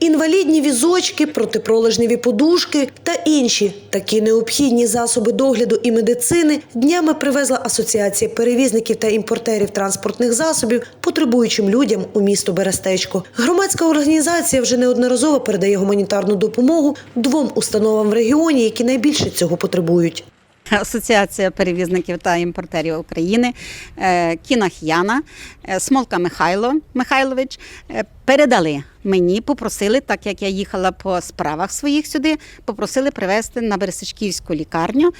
Інвалідні візочки, протипролежневі подушки та інші такі необхідні засоби догляду і медицини днями привезла Асоціація перевізників та імпортерів транспортних засобів потребуючим людям у місто Берестечко. Громадська організація вже неодноразово передає гуманітарну допомогу двом установам в регіоні, які найбільше цього потребують. Асоціація перевізників та імпортерів України, е, Кінах Яна, е, Смолка Михайло Михайлович е, передали мені, попросили, так як я їхала по справах своїх сюди, попросили привезти на Бересичківську лікарню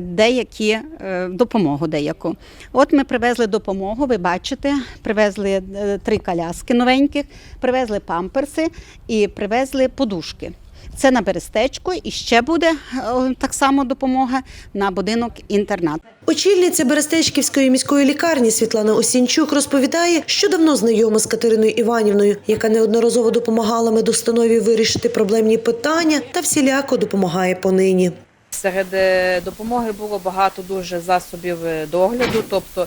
деякі допомогу деяку. От ми привезли допомогу, ви бачите, привезли три коляски новеньких, привезли памперси і привезли подушки. Це на Берестечку і ще буде е, так само допомога на будинок інтернат. Очільниця Берестечківської міської лікарні Світлана Осінчук розповідає, що давно знайома з Катериною Іванівною, яка неодноразово допомагала медустанові вирішити проблемні питання та всіляко допомагає понині. Серед е, допомоги було багато дуже засобів е, догляду. Тобто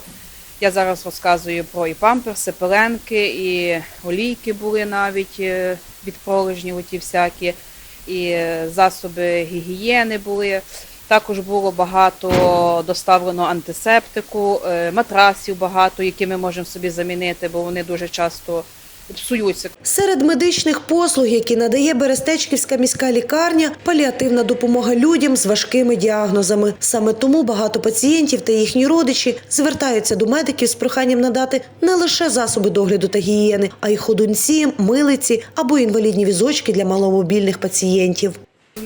я зараз розказую про і памперси, пеленки, і олійки були навіть від пролежнів, оті всякі, і засоби гігієни були. Також було багато доставлено антисептику, е, матрасів багато, які ми можемо собі замінити, бо вони дуже часто псуються. Серед медичних послуг, які надає Берестечківська міська лікарня, паліативна допомога людям з важкими діагнозами. Саме тому багато пацієнтів та їхні родичі звертаються до медиків з проханням надати не лише засоби догляду та гігієни, а й ходунці, милиці або інвалідні візочки для маломобільних пацієнтів.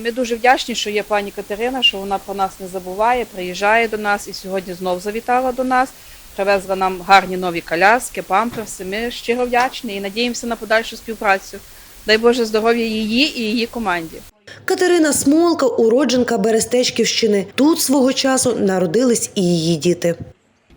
Ми дуже вдячні, що є пані Катерина, що вона про нас не забуває, приїжджає до нас і сьогодні знов завітала до нас. Привезла нам гарні нові коляски, памперси. Ми щиро вдячні і надіємося на подальшу співпрацю. Дай Боже здоров'я її і її команді. Катерина Смолка, уродженка Берестечківщини. Тут свого часу народились і її діти.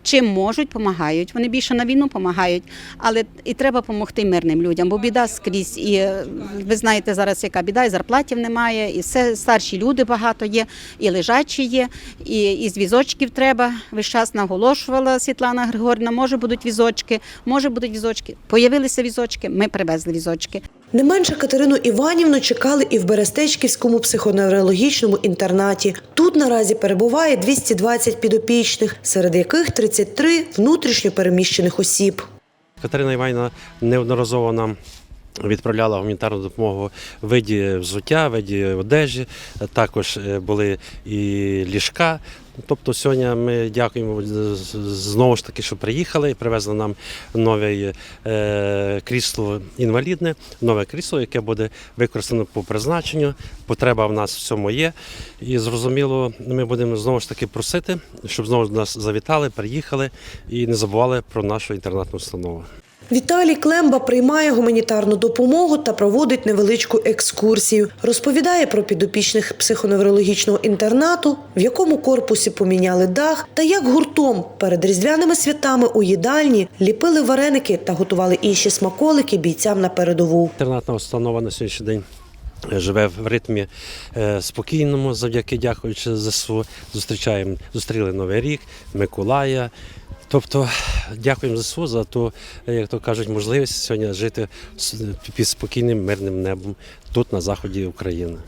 Чим можуть, допомагають. Вони більше на війну допомагають, але і треба допомогти мирним людям, бо біда скрізь. І е, ви знаєте зараз, яка біда, і зарплатів немає, і все старші люди багато є, і лежачі є, і, і з візочків треба. Весь час наголошувала Світлана Григорівна, може будуть візочки, може будуть візочки. Появилися візочки, ми привезли візочки. Не менше Катерину Іванівну чекали і в Берестечківському психоневрологічному інтернаті. Тут наразі перебуває 220 підопічних, серед яких 33 внутрішньо переміщених осіб. Катерина Іванівна неодноразово нам відправляла гуманітарну допомогу в виді взуття, в виді одежі. Також е, були і ліжка. Тобто сьогодні ми дякуємо знову ж таки, що приїхали і привезли нам нове е, крісло інвалідне, нове крісло, яке буде використано по призначенню. Потреба в нас в цьому є. І зрозуміло, ми будемо знову ж таки просити, щоб знову нас завітали, приїхали і не забували про нашу інтернатну установу. Віталій Клемба приймає гуманітарну допомогу та проводить невеличку екскурсію. Розповідає про підопічних психоневрологічного інтернату, в якому корпусі поміняли дах, та як гуртом перед різдвяними святами у їдальні ліпили вареники та готували інші смаколики бійцям на передову. Інтернатна установа на сьогоднішній день живе в ритмі е, спокійному, завдяки дякуючи ЗСУ. Зустрічаємо, зустріли Новий рік, Миколая. Тобто дякуємо ЗСУ за ту, е, як то кажуть, можливість сьогодні жити під спокійним мирним небом тут, на заході України.